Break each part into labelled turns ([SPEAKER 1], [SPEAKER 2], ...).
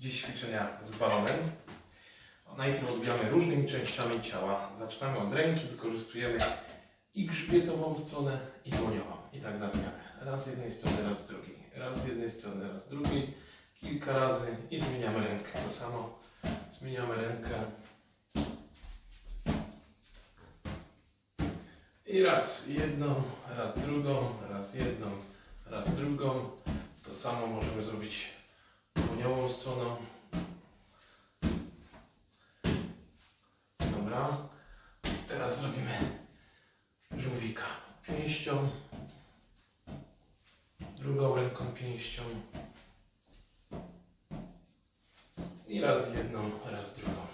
[SPEAKER 1] Dziś ćwiczenia z balonem. Najpierw odbijamy różnymi częściami ciała. Zaczynamy od ręki, wykorzystujemy i grzbietową stronę, i dłoniową. I tak na zmianę. Raz z jednej strony, raz z drugiej. Raz z jednej strony, raz z drugiej. Kilka razy i zmieniamy rękę. To samo. Zmieniamy rękę. I raz jedną, raz drugą, raz jedną, raz drugą. To samo możemy zrobić dłoniową stroną. Dobra. Teraz zrobimy żółwika. Pięścią. Drugą ręką pięścią. I raz jedną, raz drugą.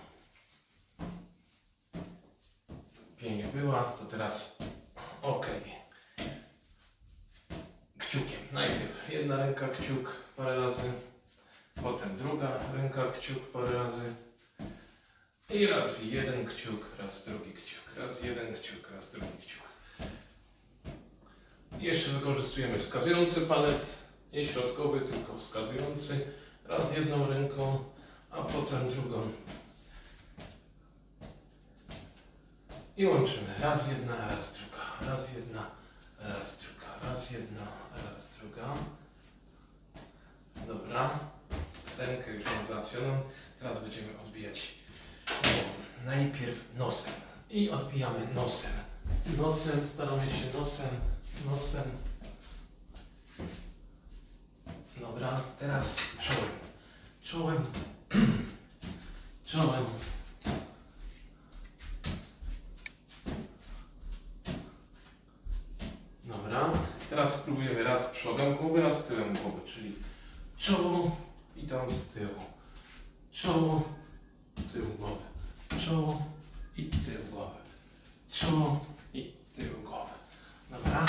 [SPEAKER 1] Pięć była, to teraz ok. Kciukiem. Najpierw jedna ręka kciuk parę razy, potem druga ręka kciuk parę razy. I raz jeden kciuk, raz drugi kciuk, raz jeden kciuk, raz drugi kciuk. Jeszcze wykorzystujemy wskazujący palec, nie środkowy, tylko wskazujący. Raz jedną ręką, a potem drugą. I łączymy. Raz jedna, raz druga. Raz jedna, raz druga. Raz jedna, raz druga. Dobra. Rękę już mam załatwioną. Teraz będziemy odbijać głową. Najpierw nosem. I odbijamy nosem. Nosem, staramy się nosem, nosem. Dobra, teraz czołem. Czołem. Czołem. Dobra, teraz spróbujemy raz przodem głowy, raz tyłem głowy, czyli czoło i tam z tyłu. Czoło, tył głowy. Czoło i tył głowy. Czoło i tył głowy. Dobra,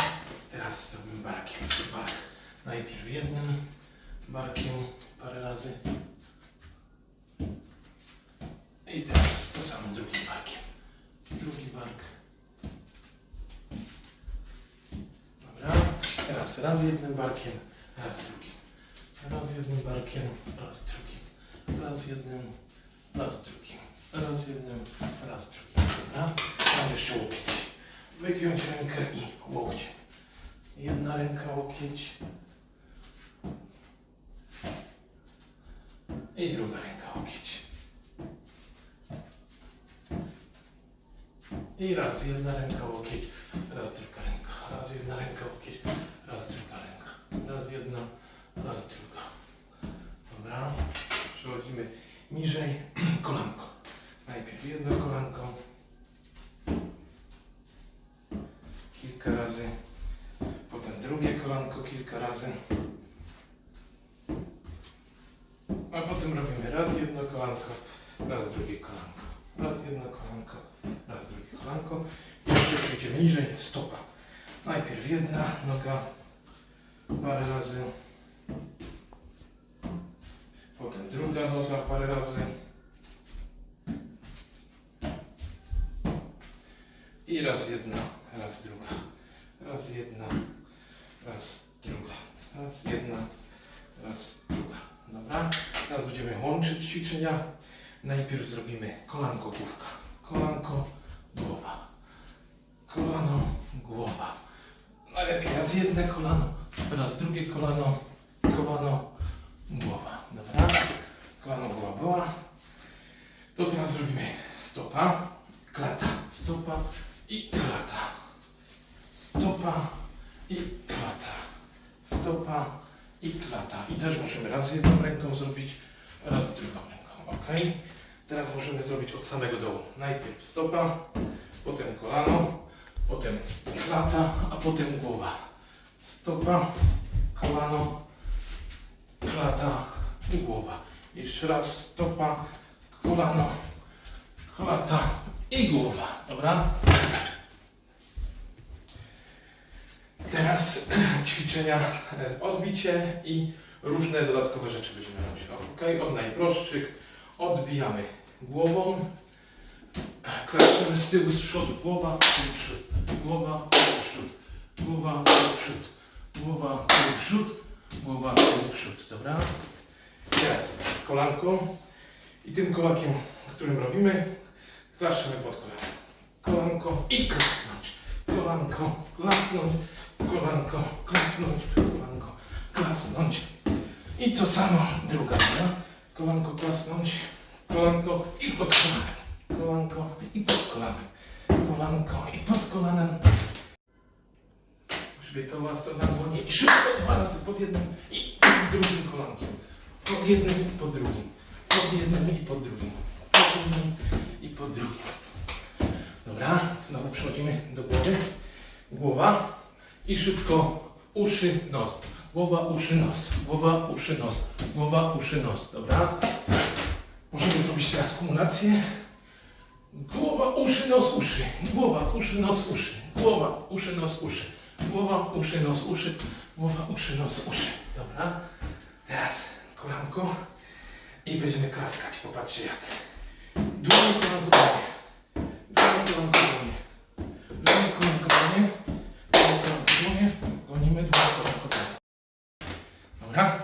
[SPEAKER 1] teraz zrobimy barkiem. Bark. Najpierw jednym barkiem parę razy. I teraz to samo drugim barkiem. Drugi bark. Dobra. Teraz raz jednym barkiem, raz drugim. Jednym barkiem, raz drugim. Raz jednym, raz drugim. Raz jednym, raz drugim. Dobra. Teraz jeszcze łokieć. Wygiąć rękę i łokcie. Jedna ręka łokieć. I druga ręka łokieć. I raz jedna ręka łokieć, raz druga ręka, raz jedna ręka łokieć, raz druga ręka, raz jedna, raz druga. Dobra, przechodzimy niżej kolanko. Najpierw jedno kolanko, kilka razy, potem drugie kolanko kilka razy, a potem robimy raz jedno kolanko, raz drugie kolanko, raz jedno kolanko, raz drugie kolanko. I jeszcze przejdziemy niżej, stopa. Najpierw jedna noga, parę razy. Potem druga noga parę razy. I raz jedna, raz druga. Raz jedna, raz druga. Raz jedna, raz druga. Dobra? Teraz będziemy łączyć ćwiczenia. Najpierw zrobimy kolanko główka. Kolanko, głowa. Kolano, głowa. Najlepiej raz jedne kolano, raz drugie kolano, kolano? Była. To teraz zrobimy stopa, klata, stopa i klata. Stopa i klata. Stopa i klata. I też możemy raz jedną ręką zrobić, raz drugą ręką. Ok? Teraz możemy zrobić od samego dołu. Najpierw stopa, potem kolano, potem klata, a potem głowa. Stopa, kolano, klata i głowa. Jeszcze raz stopa, kolano, klata i głowa. Dobra? Teraz ćwiczenia e, odbicie i różne dodatkowe rzeczy będziemy robić. Ok, od najprostszych odbijamy głową, klaszczemy z tyłu, z przodu, głowa, przód, głowa, przód, głowa, przód, głowa, przód, głowa, przód, dobra? Teraz kolanko i tym kolakiem, którym robimy, klaszczemy pod kolano. Kolanko i klasnąć. Kolanko, klasnąć. Kolanko, klasnąć. Kolanko, klasnąć. I to samo druga noga. Kolanko klasnąć. Kolanko i pod kolanem. Kolanko i pod kolanem. Kolanko i pod kolanem. Grzbietowa strona dłoni i szybko dwa razy pod jednym i drugim kolankiem. Pod jednym i pod drugim. Pod jednym i pod drugim. Pod jednym i pod drugim. Dobra, znowu przechodzimy do głowy. Głowa i szybko uszy, nos. Głowa, uszy, nos. Głowa, uszy, nos. Głowa, uszy, nos. Dobra. Możemy zrobić teraz kumulację. Głowa, uszy, nos, uszy. Głowa, uszy, nos, uszy. Głowa, uszy, nos, uszy. Głowa, uszy, nos, uszy. Głowa, uszy, nos, uszy. Dobra. Teraz kolanko i będziemy klaskać. Popatrzcie jak. Dłonie, kolanko, dłonie. Dłonie, kolanko, dłonie. Dłonie, kolanko, dłonie. Dłonie, kolanko, dłonie. Gonimy, dłonie, kolanko, dłonie. Dobra.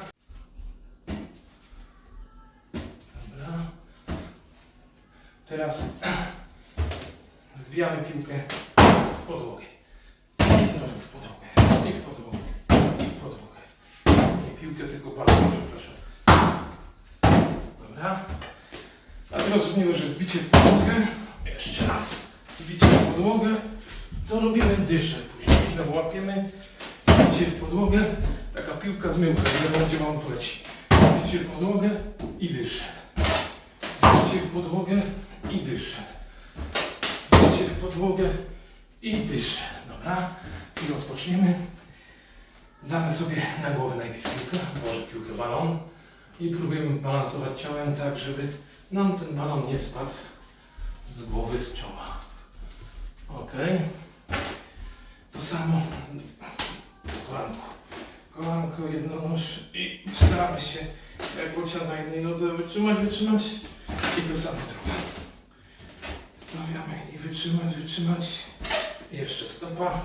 [SPEAKER 1] Dobra. Teraz zbijamy piłkę w podłogę. I znowu w podłogę. I w podłogę. I w podłogę. Nie piłkę, tylko balon, przepraszam. Dobra. Niego, że zbicie w podłogę. Jeszcze raz. Zbicie w podłogę. To robimy dyszę. Później znowu łapiemy. Zbicie w podłogę. Taka piłka z myłka. Nie gdzie wam poleci. Zbicie w podłogę i dyszę. Zbicie w podłogę i dyszę. Zbicie w podłogę i dyszę. Dobra? Chwilę odpoczniemy. Damy sobie na głowę najpierw piłkę, może piłkę balon i próbujemy balansować ciałem tak, żeby nam ten balon nie spadł z głowy, z czoła. Ok. To samo kolanko. Kolanko, jednonóż i staramy się jak bocian na jednej nodze wytrzymać, wytrzymać i to samo druga. Stawiamy i wytrzymać, wytrzymać. I jeszcze stopa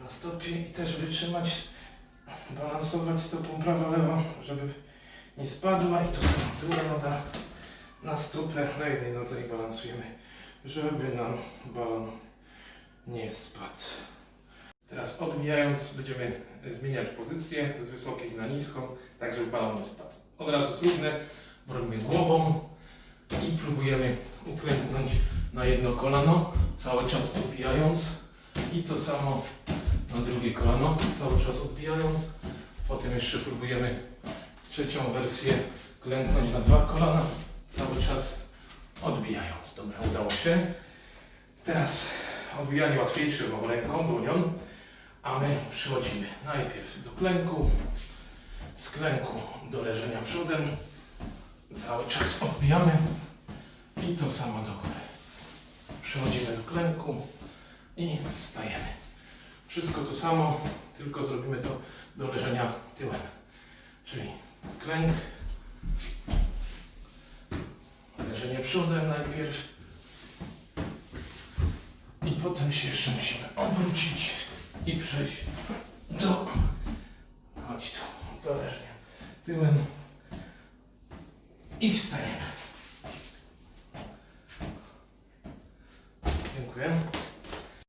[SPEAKER 1] na stopie i też wytrzymać, balansować stopą prawa, lewa, żeby nie spadła i to samo druga noga na stopę na jednej nodze i balansujemy, żeby nam balon nie spadł. Teraz odbijając będziemy zmieniać pozycję z wysokiej na niską, tak żeby balon nie spadł. Od razu trudne, bo robimy głową i próbujemy uklęknąć na jedno kolano, cały czas odbijając i to samo na drugie kolano, cały czas odbijając. Potem jeszcze próbujemy trzecią wersję klęknąć na dwa kolana, cały czas odbijając. Dobra, udało się. Teraz odbijanie łatwiejsze, bo ręką, dłonią, a my przychodzimy najpierw do klęku, z klęku do leżenia przodem, cały czas odbijamy i to samo do góry. Przechodzimy do klęku i wstajemy. Wszystko to samo, tylko zrobimy to do leżenia tyłem. Czyli klęk, leżenie przodem najpierw. I potem się jeszcze musimy obrócić i przejść do, chodź tu, do leżenia. Tyłem i wstajemy.